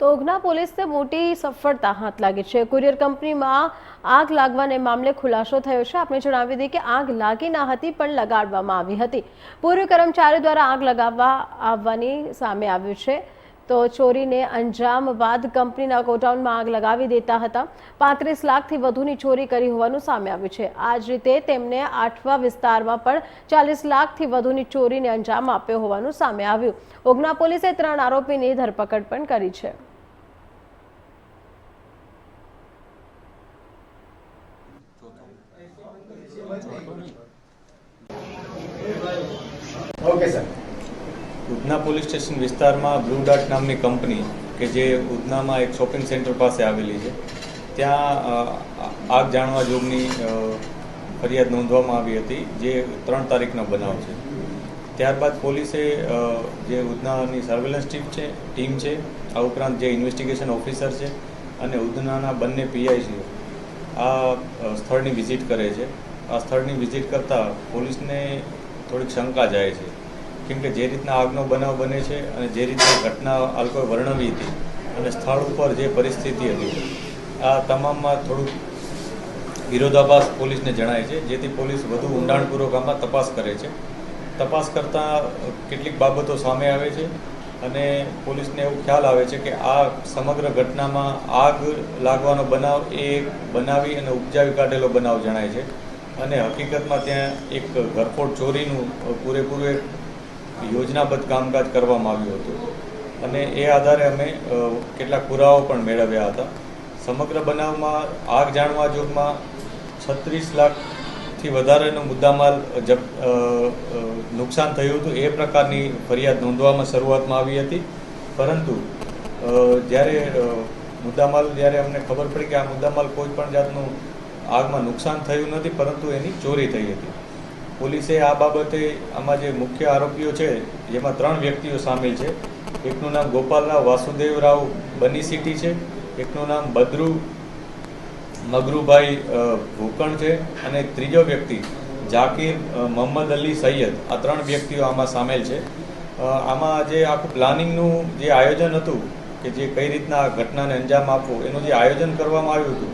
તો ઉઘના પોલીસને મોટી સફળતા હાથ લાગી છે. કુરિયર કંપનીમાં આગ લાગવાને મામલે ખુલાસો થયો છે. આપણે જણાવી દઈએ કે આગ લાગી ના હતી, પણ લગાડવામાં આવી હતી. પૂર્વ કર્મચારીઓ દ્વારા આગ લગાવવા આવવાની સામે આવ્યું છે. તો ચોરીને અંજામ બાદ કંપનીના ગોડાઉનમાં આગ લગાવી દેતા હતા. પાંત્રીસ લાખથી વધુની ચોરી કરી હોવાનું સામે આવ્યું છે. આ જ રીતે તેમને આઠવા વિસ્તારમાં પણ ચાલીસ લાખથી વધુની ચોરીને અંજામ આપ્યો હોવાનું સામે આવ્યું. ઉગના પોલીસે ત્રણ આરોપીની ધરપકડ પણ કરી છે. Okay sir Udhna police station વિસ્તારમાં બ્લુ ડાર્ટ નામની કંપની કે જે ઉધનામાં એક શોપિંગ સેન્ટર પાસે આવેલી છે, ત્યાં આગ જાણવા જોગની ફરિયાદ નોંધવામાં આવી હતી, જે ત્રણ તારીખનો બનાવ છે. ત્યારબાદ પોલીસે જે ઉધનાની સર્વેલન્સ ટીમ છે ટીમ છે, આ ઉપરાંત જે ઇન્વેસ્ટિગેશન ઓફિસર છે અને ઉધનાના બંને પીઆઈ આ સ્થળની વિઝિટ કરે છે. આ સ્થળની વિઝિટ કરતાં પોલીસને થોડીક શંકા જાય છે. કેમ કે જે રીતના આગનો બનાવ બને છે અને જે રીતના ઘટના આ વર્ણવી હતી અને સ્થળ ઉપર જે પરિસ્થિતિ હતી, આ તમામમાં થોડુંક વિરોધાભાસ પોલીસને જણાય છે, જેથી પોલીસ વધુ ઊંડાણપૂર્વક આમાં તપાસ કરે છે. તપાસ કરતાં કેટલીક બાબતો સામે આવે છે અને પોલીસને એવું ખ્યાલ આવે છે કે આ સમગ્ર ઘટનામાં આગ લાગવાનો બનાવ એ બનાવી અને ઉપજાવી કાઢેલો બનાવ જણાય છે. અને હકીકતમાં ત્યાં એક ઘરફોડ ચોરીનું પૂરેપૂરું એક યોજનાબદ્ધ કામકાજ કરવામાં આવ્યું હતું. અને એ આધારે અમે કેટલાક પુરાવાઓ પણ મેળવ્યા હતા. સમગ્ર બનાવમાં આગ જાણવા જોગમાં છત્રીસ લાખથી વધારેનો મુદ્દામાલ નુકસાન થયું હતું. એ પ્રકારની ફરિયાદ નોંધવામાં શરૂઆતમાં આવી હતી. પરંતુ જ્યારે મુદ્દામાલ, જ્યારે અમને ખબર પડી કે આ મુદ્દામાલ કોઈ પણ જાતનું આગમાં નુકસાન થયું નથી પરંતુ એની ચોરી થઈ હતી. પોલીસે આ બાબતે આમાં જે મુખ્ય આરોપીઓ છે જેમાં ત્રણ વ્યક્તિઓ સામેલ છે. એકનું નામ ગોપાલરાવ વાસુદેવરાવ બની સિટી છે. એકનું નામ બદ્રુ મગરુભાઈ ભૂકણ છે. અને ત્રીજો વ્યક્તિ જાકીર અ, મોહમ્મદ અલી સૈયદ આ ત્રણ વ્યક્તિઓ આમાં સામેલ છે. આમાં જે આખું પ્લાનિંગનું જે આયોજન હતું કે જે કઈ રીતના આ ઘટનાને અંજામ આપવું એનું જે આયોજન કરવામાં આવ્યું હતું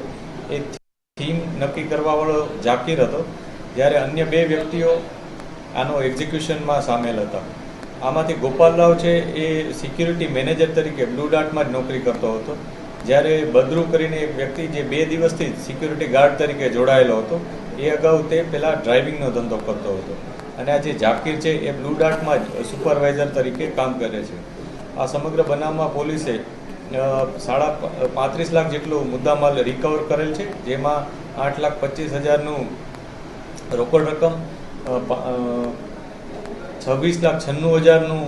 એ થીમ નક્કી કરવાવાળો જાકીર હતો, જ્યારે અન્ય બે વ્યક્તિઓ આનો એક્ઝિક્યુશનમાં સામેલ હતા. આમાંથી ગોપાલરાવ છે, એ સિક્યુરિટી મેનેજર તરીકે બ્લુ ડાર્ટમાં જ નોકરી કરતો હતો. જ્યારે બદ્રુ કરીને એક વ્યક્તિ જે બે દિવસથી જ સિક્યુરિટી ગાર્ડ તરીકે જોડાયેલો હતો, એ અગાઉ તે પહેલાં ડ્રાઇવિંગનો ધંધો કરતો હતો. અને આ જે જાકીર છે, એ બ્લુ ડાર્ટમાં જ સુપરવાઇઝર તરીકે કામ કરે છે. આ સમગ્ર બનાવમાં પોલીસે સાડા પાંત્રીસ લાખ જેટલું મુદ્દામાલ રિકવર કરેલ છે, જેમાં આઠ લાખ પચીસ હજારનું રોકડ રકમ છવ્વીસ લાખ છન્નું હજારનું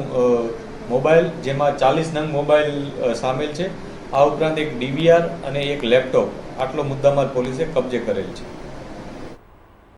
મોબાઈલ, જેમાં ચાલીસ નંગ મોબાઈલ સામેલ છે. આ ઉપરાંત એક ડીવીઆર અને એક લેપટોપ, આટલો મુદ્દામાલ પોલીસે કબજે કરેલ છે.